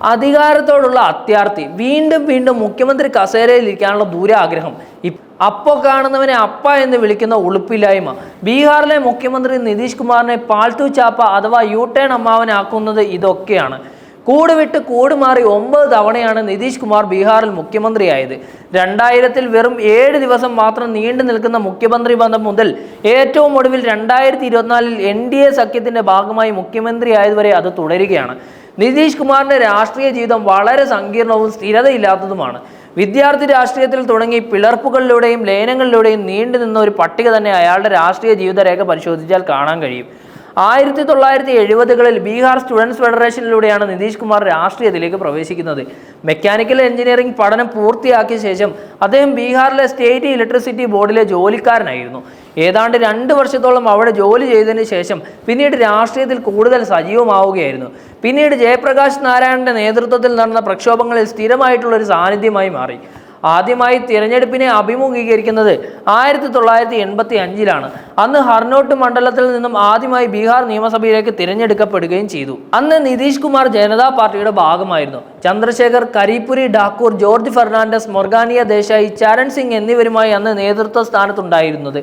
അധികാരത്തോടുള്ള അത്യാർത്ഥി. വീണ്ടും വീണ്ടും മുഖ്യമന്ത്രി കസേരയിൽ ഇരിക്കാനുള്ള ദൂരാഗ്രഹം അപ്പോ കാണുന്നവനെ അപ്പ എന്ന് വിളിക്കുന്ന ഉളുപ്പില്ലായ്മ. ബീഹാറിലെ മുഖ്യമന്ത്രി നിതീഷ് കുമാറിനെ പാൽത്തു ചാപ്പ അഥവാ യു ടേൺ അമ്മാവനാക്കുന്നത് ഇതൊക്കെയാണ്. കൂട് വിട്ട് കൂട് മാറി ഒമ്പത് തവണയാണ് നിതീഷ് കുമാർ ബീഹാറിൽ മുഖ്യമന്ത്രിയായത്. രണ്ടായിരത്തിൽ വെറും ഏഴ് ദിവസം മാത്രം നീണ്ടു നിൽക്കുന്ന മുഖ്യമന്ത്രി ബന്ധം മുതൽ ഏറ്റവും ഒടുവിൽ രണ്ടായിരത്തി ഇരുപത്തിനാലിൽ എൻ ഡി എ സഖ്യത്തിന്റെ ഭാഗമായി മുഖ്യമന്ത്രിയായതുവരെ അത് തുടരുകയാണ്. നിതീഷ് കുമാറിന്റെ രാഷ്ട്രീയ ജീവിതം വളരെ സങ്കീർണവും സ്ഥിരതയില്ലാത്തതുമാണ്. വിദ്യാർത്ഥി രാഷ്ട്രീയത്തിൽ തുടങ്ങി പിളർപ്പുകളിലൂടെയും ലയനങ്ങളിലൂടെയും നീണ്ടു നിന്ന ഒരു പട്ടിക തന്നെ അയാളുടെ രാഷ്ട്രീയ ജീവിതരേഖ പരിശോധിച്ചാൽ കാണാൻ കഴിയും. ആയിരത്തി തൊള്ളായിരത്തി എഴുപതുകളിൽ ബീഹാർ സ്റ്റുഡൻസ് ഫെഡറേഷനിലൂടെയാണ് നിതീഷ് കുമാർ രാഷ്ട്രീയത്തിലേക്ക് പ്രവേശിക്കുന്നത്. മെക്കാനിക്കൽ എഞ്ചിനീയറിംഗ് പഠനം പൂർത്തിയാക്കിയ ശേഷം അദ്ദേഹം ബീഹാറിലെ സ്റ്റേറ്റ് ഇലക്ട്രിസിറ്റി ബോർഡിലെ ജോലിക്കാരനായിരുന്നു. ഏതാണ്ട് രണ്ട് വർഷത്തോളം അവിടെ ജോലി ചെയ്തതിന് ശേഷം പിന്നീട് രാഷ്ട്രീയത്തിൽ കൂടുതൽ സജീവമാവുകയായിരുന്നു. പിന്നീട് ജയപ്രകാശ് നാരായണന്റെ നേതൃത്വത്തിൽ നടന്ന പ്രക്ഷോഭങ്ങളിൽ സ്ഥിരമായിട്ടുള്ള ഒരു സാന്നിധ്യമായി മാറി. ആദ്യമായി തിരഞ്ഞെടുപ്പിനെ അഭിമുഖീകരിക്കുന്നത് ആയിരത്തി തൊള്ളായിരത്തി എൺപത്തി അഞ്ചിലാണ് അന്ന് ഹർനോട്ട് മണ്ഡലത്തിൽ നിന്നും ആദ്യമായി ബീഹാർ നിയമസഭയിലേക്ക് തിരഞ്ഞെടുക്കപ്പെടുകയും ചെയ്തു. അന്ന് നിതീഷ് കുമാർ ജനതാ പാർട്ടിയുടെ ഭാഗമായിരുന്നു. ചന്ദ്രശേഖർ കരീപുരി ഡാക്കൂർ ജോർജ് ഫെർണാണ്ടസ് മൊർഗാനിയ ദേശായി ചരൺ സിംഗ് എന്നിവരുമായി അന്ന് നേതൃത്വ സ്ഥാനത്തുണ്ടായിരുന്നത്.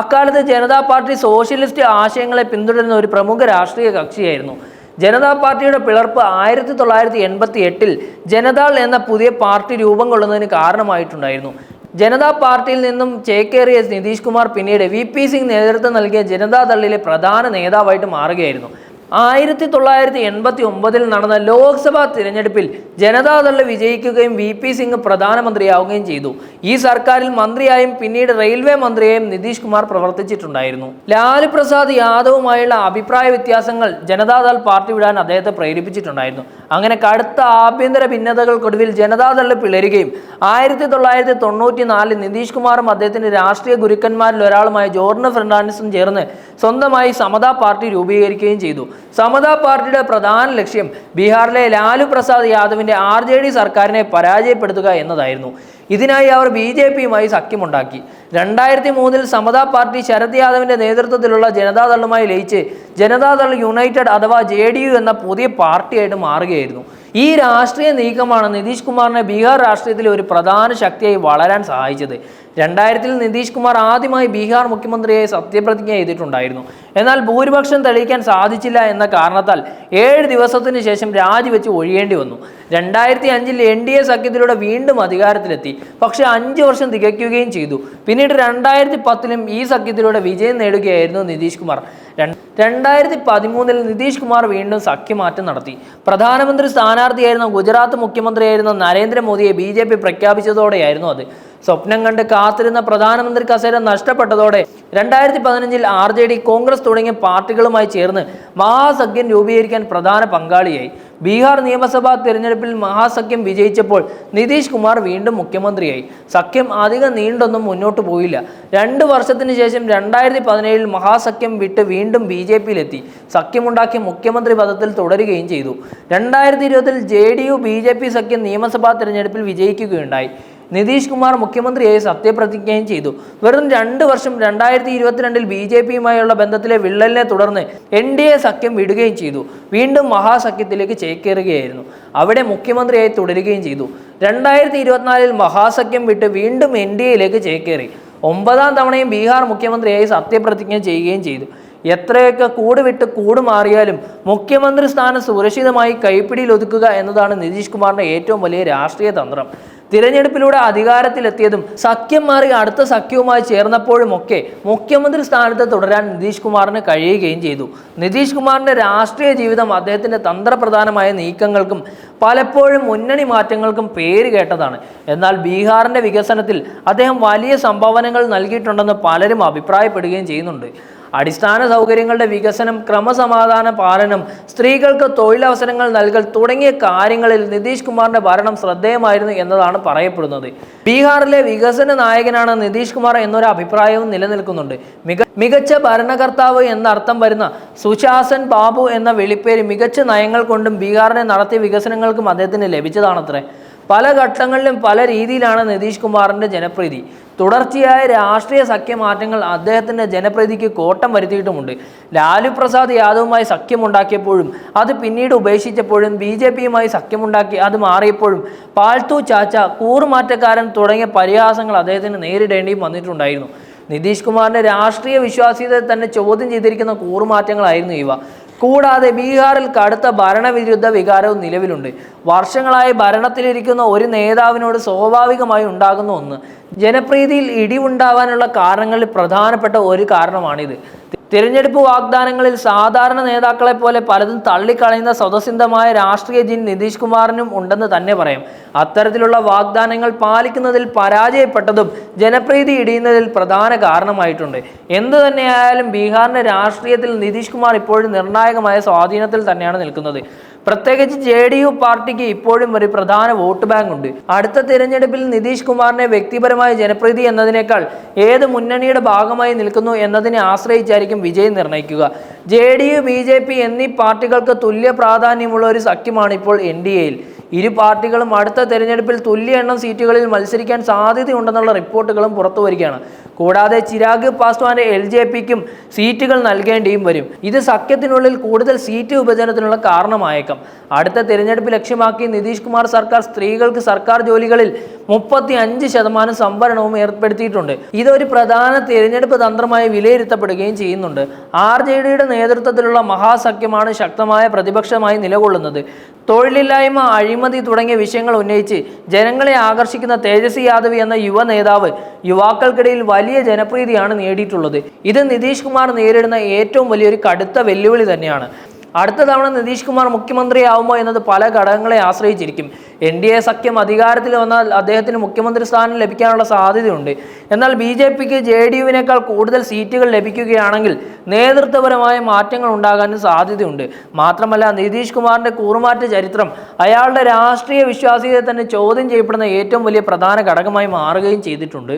അക്കാലത്ത് ജനതാ പാർട്ടി സോഷ്യലിസ്റ്റ് ആശയങ്ങളെ പിന്തുടരുന്ന ഒരു പ്രമുഖ രാഷ്ട്രീയ കക്ഷിയായിരുന്നു. ജനതാ പാർട്ടിയുടെ പിളർപ്പ് ആയിരത്തി തൊള്ളായിരത്തി എൺപത്തി എട്ടിൽ ജനതാൾ എന്ന പുതിയ പാർട്ടി രൂപം കൊള്ളുന്നതിന് കാരണമായിട്ടുണ്ടായിരുന്നു. ജനതാ പാർട്ടിയിൽ നിന്നും ചേക്കേറിയ നിതീഷ് കുമാർ പിന്നീട് വി പി സിംഗ് നേതൃത്വം നൽകിയ ജനതാദളിലെ പ്രധാന നേതാവായിട്ട് മാറുകയായിരുന്നു. ആയിരത്തി തൊള്ളായിരത്തി എൺപത്തി ഒമ്പതിൽ നടന്ന ലോക്സഭാ തിരഞ്ഞെടുപ്പിൽ ജനതാദൾ വിജയിക്കുകയും വി പി സിംഗ് പ്രധാനമന്ത്രിയാവുകയും ചെയ്തു. ഈ സർക്കാരിൽ മന്ത്രിയായും പിന്നീട് റെയിൽവേ മന്ത്രിയായും നിതീഷ് കുമാർ പ്രവർത്തിച്ചിട്ടുണ്ടായിരുന്നു. ലാലു പ്രസാദ് യാദവുമായുള്ള അഭിപ്രായ വ്യത്യാസങ്ങൾ ജനതാദൾ പാർട്ടി വിടാൻ അദ്ദേഹത്തെ പ്രേരിപ്പിച്ചിട്ടുണ്ടായിരുന്നു. അങ്ങനെ കടുത്ത ആഭ്യന്തര ഭിന്നതകൾക്കൊടുവിൽ ജനതാദൾ പിളരുകയും ആയിരത്തി തൊള്ളായിരത്തി തൊണ്ണൂറ്റി നാലിൽ നിതീഷ് കുമാറും അദ്ദേഹത്തിന്റെ രാഷ്ട്രീയ ഗുരുക്കന്മാരിൽ ഒരാളുമായ ജോർണ ഫെർണാണ്ടസും ചേർന്ന് സ്വന്തമായി സമതാ പാർട്ടി രൂപീകരിക്കുകയും ചെയ്തു. സമതാ പാർട്ടിയുടെ പ്രധാന ലക്ഷ്യം ബീഹാറിലെ ലാലു പ്രസാദ് യാദവിന്റെ ആർ ജെ ഡി സർക്കാരിനെ പരാജയപ്പെടുത്തുക എന്നതായിരുന്നു. ഇതിനായി അവർ ബി ജെ പിയുമായി സഖ്യമുണ്ടാക്കി. രണ്ടായിരത്തി മൂന്നിൽ സമതാ പാർട്ടി ശരത് യാദവിന്റെ നേതൃത്വത്തിലുള്ള ജനതാദളുമായി ലയിച്ച് ജനതാദൾ യുണൈറ്റഡ് അഥവാ ജെ ഡി യു എന്ന പുതിയ പാർട്ടിയായിട്ട് മാറുകയായിരുന്നു. ഈ രാഷ്ട്രീയ നീക്കമാണ് നിതീഷ് കുമാറിനെ ബീഹാർ രാഷ്ട്രീയത്തിലെ ഒരു പ്രധാന ശക്തിയായി വളരാൻ സഹായിച്ചത്. രണ്ടായിരത്തിൽ നിതീഷ് കുമാർ ആദ്യമായി ബീഹാർ മുഖ്യമന്ത്രിയായി സത്യപ്രതിജ്ഞ ചെയ്തിട്ടുണ്ടായിരുന്നു. എന്നാൽ ഭൂരിപക്ഷം തെളിയിക്കാൻ സാധിച്ചില്ല എന്ന കാരണത്താൽ ഏഴ് ദിവസത്തിന് ശേഷം രാജിവെച്ച് ഒഴിയേണ്ടി വന്നു. രണ്ടായിരത്തി അഞ്ചിൽ എൻ ഡി എ സഖ്യത്തിലൂടെ വീണ്ടും അധികാരത്തിലെത്തി. പക്ഷെ അഞ്ച് വർഷം തികയ്ക്കുകയും ചെയ്തു. പിന്നീട് രണ്ടായിരത്തി പത്തിലും ഈ സഖ്യത്തിലൂടെ വിജയം നേടുകയായിരുന്നു നിതീഷ് കുമാർ. രണ്ട് രണ്ടായിരത്തി പതിമൂന്നിൽ നിതീഷ് കുമാർ വീണ്ടും സഖ്യമാറ്റം നടത്തി. പ്രധാനമന്ത്രി സ്ഥാനാർത്ഥിയായിരുന്ന ഗുജറാത്ത് മുഖ്യമന്ത്രിയായിരുന്ന നരേന്ദ്രമോദിയെ ബി ജെ പി പ്രഖ്യാപിച്ചതോടെയായിരുന്നു അത്. സ്വപ്നം കണ്ട് കാത്തിരുന്ന പ്രധാനമന്ത്രി കസേര നഷ്ടപ്പെട്ടതോടെ രണ്ടായിരത്തി പതിനഞ്ചിൽ ആർ ജെ ഡി കോൺഗ്രസ് തുടങ്ങിയ പാർട്ടികളുമായി ചേർന്ന് മഹാസഖ്യം രൂപീകരിക്കാൻ പ്രധാന പങ്കാളിയായി. ബീഹാർ നിയമസഭാ തിരഞ്ഞെടുപ്പിൽ മഹാസഖ്യം വിജയിച്ചപ്പോൾ നിതീഷ് കുമാർ വീണ്ടും മുഖ്യമന്ത്രിയായി. സഖ്യം അധികം നീണ്ടൊന്നും മുന്നോട്ട് പോയില്ല. രണ്ട് വർഷത്തിന് ശേഷം രണ്ടായിരത്തി പതിനേഴിൽ മഹാസഖ്യം വിട്ട് വീണ്ടും ബി ജെ പിയിലെത്തി. സഖ്യമുണ്ടാക്കി മുഖ്യമന്ത്രി പദത്തിൽ തുടരുകയും ചെയ്തു. രണ്ടായിരത്തി ഇരുപതിൽ J D U B J P സഖ്യം നിയമസഭാ തിരഞ്ഞെടുപ്പിൽ വിജയിക്കുകയുണ്ടായി. നിതീഷ് കുമാർ മുഖ്യമന്ത്രിയായി സത്യപ്രതിജ്ഞയും ചെയ്തു. വെറും രണ്ട് വർഷം രണ്ടായിരത്തി ഇരുപത്തിരണ്ടിൽ ബി ജെ പിയുമായുള്ള ബന്ധത്തിലെ വിള്ളലിനെ തുടർന്ന് എൻ ഡി എ സഖ്യം വിടുകയും ചെയ്തു. വീണ്ടും മഹാസഖ്യത്തിലേക്ക് ചേക്കേറുകയായിരുന്നു. അവിടെ മുഖ്യമന്ത്രിയായി തുടരുകയും ചെയ്തു. രണ്ടായിരത്തി ഇരുപത്തിനാലിൽ മഹാസഖ്യം വിട്ട് വീണ്ടും എൻ ഡി എയിലേക്ക് ചേക്കേറി. ഒമ്പതാം തവണയും ബീഹാർ മുഖ്യമന്ത്രിയായി സത്യപ്രതിജ്ഞ ചെയ്യുകയും ചെയ്തു. എത്രയൊക്കെ കൂട് വിട്ട് കൂട് മാറിയാലും മുഖ്യമന്ത്രി സ്ഥാനം സുരക്ഷിതമായി കൈപ്പിടിയിൽ ഒതുക്കുക എന്നതാണ് നിതീഷ് കുമാറിന്റെ ഏറ്റവും വലിയ രാഷ്ട്രീയ തന്ത്രം. തിരഞ്ഞെടുപ്പിലൂടെ അധികാരത്തിലെത്തിയതും സഖ്യം മാറി അടുത്ത സഖ്യവുമായി ചേർന്നപ്പോഴുമൊക്കെ മുഖ്യമന്ത്രി സ്ഥാനത്ത് തുടരാൻ നിതീഷ് കുമാറിന് കഴിയുകയും ചെയ്തു. നിതീഷ് കുമാറിന്റെ രാഷ്ട്രീയ ജീവിതം അദ്ദേഹത്തിന്റെ തന്ത്രപ്രധാനമായ നീക്കങ്ങൾക്കും പലപ്പോഴും മുന്നണി മാറ്റങ്ങൾക്കും പേര് കേട്ടതാണ്. എന്നാൽ ബീഹാറിന്റെ വികസനത്തിൽ അദ്ദേഹം വലിയ സംഭാവനകൾ നൽകിയിട്ടുണ്ടെന്ന് പലരും അഭിപ്രായപ്പെടുകയും ചെയ്യുന്നുണ്ട്. അടിസ്ഥാന സൗകര്യങ്ങളുടെ വികസനം ക്രമസമാധാന പാലനം സ്ത്രീകൾക്ക് തൊഴിലവസരങ്ങൾ നൽകൽ തുടങ്ങിയ കാര്യങ്ങളിൽ നിതീഷ് കുമാറിന്റെ ഭരണം ശ്രദ്ധേയമായിരുന്നു എന്നതാണ് പറയപ്പെടുന്നത്. ബീഹാറിലെ വികസന നായകനാണ് നിതീഷ് കുമാർ എന്നൊരു അഭിപ്രായവും നിലനിൽക്കുന്നുണ്ട്. മിക മികച്ച ഭരണകർത്താവ് എന്നർത്ഥം വരുന്ന സുശാസൻ ബാബു എന്ന വിളിപ്പേര് മികച്ച നയങ്ങൾ കൊണ്ടും ബീഹാറിനെ നടത്തിയ വികസനങ്ങൾക്കും അദ്ദേഹത്തിന് ലഭിച്ചതാണത്രേ. പല ഘട്ടങ്ങളിലും പല രീതിയിലാണ് നിതീഷ് കുമാറിന്റെ ജനപ്രീതി. തുടർച്ചയായ രാഷ്ട്രീയ സഖ്യമാറ്റങ്ങൾ അദ്ദേഹത്തിന്റെ ജനപ്രീതിക്ക് കോട്ടം വരുത്തിയിട്ടുമുണ്ട്. ലാലു പ്രസാദ് യാദവുമായി സഖ്യമുണ്ടാക്കിയപ്പോഴും അത് പിന്നീട് ഉപേക്ഷിച്ചപ്പോഴും ബി ജെ പിയുമായി സഖ്യമുണ്ടാക്കി അത് മാറിയപ്പോഴും പാൽത്തു ചാച്ച കൂറുമാറ്റക്കാരൻ തുടങ്ങിയ പരിഹാസങ്ങൾ അദ്ദേഹത്തിന് നേരിടേണ്ടിയും വന്നിട്ടുണ്ടായിരുന്നു. നിതീഷ് കുമാറിന്റെ രാഷ്ട്രീയ വിശ്വാസ്യത തന്നെ ചോദ്യം ചെയ്തിരിക്കുന്ന കൂറുമാറ്റങ്ങളായിരുന്നു ഇവ. കൂടാതെ ബീഹാറിൽ കടുത്ത ഭരണവിരുദ്ധ വികാരവും നിലവിലുണ്ട്. വർഷങ്ങളായി ഭരണത്തിലിരിക്കുന്ന ഒരു നേതാവിനോട് സ്വാഭാവികമായി ഉണ്ടാകുന്ന ഒന്ന്. ജനപ്രീതിയിൽ ഇടിവുണ്ടാവാനുള്ള കാരണങ്ങളിൽ പ്രധാനപ്പെട്ട ഒരു കാരണമാണിത്. തിരഞ്ഞെടുപ്പ് വാഗ്ദാനങ്ങളിൽ സാധാരണ നേതാക്കളെ പോലെ പലതും തള്ളിക്കളയുന്ന സ്വതസിദ്ധമായ രാഷ്ട്രീയ ജിൻ നിതീഷ് കുമാറിനും ഉണ്ടെന്ന് തന്നെ പറയാം. അത്തരത്തിലുള്ള വാഗ്ദാനങ്ങൾ പാലിക്കുന്നതിൽ പരാജയപ്പെട്ടതും ജനപ്രീതി ഇടിയുന്നതിൽ പ്രധാന കാരണമായിട്ടുണ്ട്. എന്തു തന്നെയായാലും ബീഹാറിന്റെ രാഷ്ട്രീയത്തിൽ നിതീഷ് കുമാർ ഇപ്പോഴും നിർണായകമായ സ്വാധീനത്തിൽ തന്നെയാണ് നിൽക്കുന്നത്. പ്രത്യേകിച്ച് ജെ ഡി യു പാർട്ടിക്ക് ഇപ്പോഴും ഒരു പ്രധാന വോട്ട് ബാങ്ക് ഉണ്ട്. അടുത്ത തിരഞ്ഞെടുപ്പിൽ നിതീഷ് കുമാറിനെ വ്യക്തിപരമായ ജനപ്രീതി എന്നതിനേക്കാൾ ഏത് മുന്നണിയുടെ ഭാഗമായി നിൽക്കുന്നു എന്നതിനെ ആശ്രയിച്ചായിരിക്കും വിജയം നിർണയിക്കുക. J D U B J P എന്നീ പാർട്ടികൾക്ക് തുല്യ പ്രാധാന്യമുള്ള ഒരു സഖ്യമാണ് ഇപ്പോൾ എൻ ഡി എയിൽ. ഇരു പാർട്ടികളും അടുത്ത തെരഞ്ഞെടുപ്പിൽ തുല്യ എണ്ണം സീറ്റുകളിൽ മത്സരിക്കാൻ സാധ്യതയുണ്ടെന്നുള്ള റിപ്പോർട്ടുകളും പുറത്തു വരികയാണ്. കൂടാതെ ചിരാഗ് പാസ്വാന്റെ എൽ ജെ പിക്കും സീറ്റുകൾ നൽകേണ്ടിയും വരും. ഇത് സഖ്യത്തിനുള്ളിൽ കൂടുതൽ സീറ്റ് വിഭജനത്തിനുള്ള കാരണമായേക്കാം. അടുത്ത തിരഞ്ഞെടുപ്പ് ലക്ഷ്യമാക്കി നിതീഷ് കുമാർ സർക്കാർ സ്ത്രീകൾക്ക് സർക്കാർ ജോലികളിൽ മുപ്പത്തി അഞ്ച് ശതമാനം സംവരണവും ഏർപ്പെടുത്തിയിട്ടുണ്ട്. ഇതൊരു പ്രധാന തിരഞ്ഞെടുപ്പ് തന്ത്രമായി വിലയിരുത്തപ്പെടുകയും ചെയ്യുന്നുണ്ട്. ആർ ജെ ഡിയുടെ നേതൃത്വത്തിലുള്ള മഹാസഖ്യമാണ് ശക്തമായ പ്രതിപക്ഷമായി നിലകൊള്ളുന്നത്. തൊഴിലില്ലായ്മ അഴിമതി തുടങ്ങിയ വിഷയങ്ങൾ ഉന്നയിച്ച് ജനങ്ങളെ ആകർഷിക്കുന്ന തേജസ്വി യാദവ് എന്ന യുവ നേതാവ് യുവാക്കൾക്കിടയിൽ വലിയ ജനപ്രീതിയാണ് നേടിയിട്ടുള്ളത്. ഇത് നിതീഷ് കുമാർ നേരിടുന്ന ഏറ്റവും വലിയൊരു കടുത്ത വെല്ലുവിളി തന്നെയാണ്. അടുത്ത തവണ നിതീഷ് കുമാർ മുഖ്യമന്ത്രിയാവുമോ എന്നത് പല ഘടകങ്ങളെ ആശ്രയിച്ചിരിക്കും. എൻ ഡി എ സഖ്യം അധികാരത്തിൽ വന്നാൽ അദ്ദേഹത്തിന് മുഖ്യമന്ത്രി സ്ഥാനം ലഭിക്കാനുള്ള സാധ്യതയുണ്ട്. എന്നാൽ ബി ജെ പിക്ക് ജെ ഡി യുവിനേക്കാൾ കൂടുതൽ സീറ്റുകൾ ലഭിക്കുകയാണെങ്കിൽ നേതൃത്വപരമായ മാറ്റങ്ങൾ ഉണ്ടാകാനും സാധ്യതയുണ്ട്. മാത്രമല്ല നിതീഷ് കുമാറിന്റെ കൂറുമാറ്റ ചരിത്രം അയാളുടെ രാഷ്ട്രീയ വിശ്വാസ്യതയെ തന്നെ ചോദ്യം ചെയ്യപ്പെടുന്ന ഏറ്റവും വലിയ പ്രധാന ഘടകമായി മാറുകയും ചെയ്തിട്ടുണ്ട്.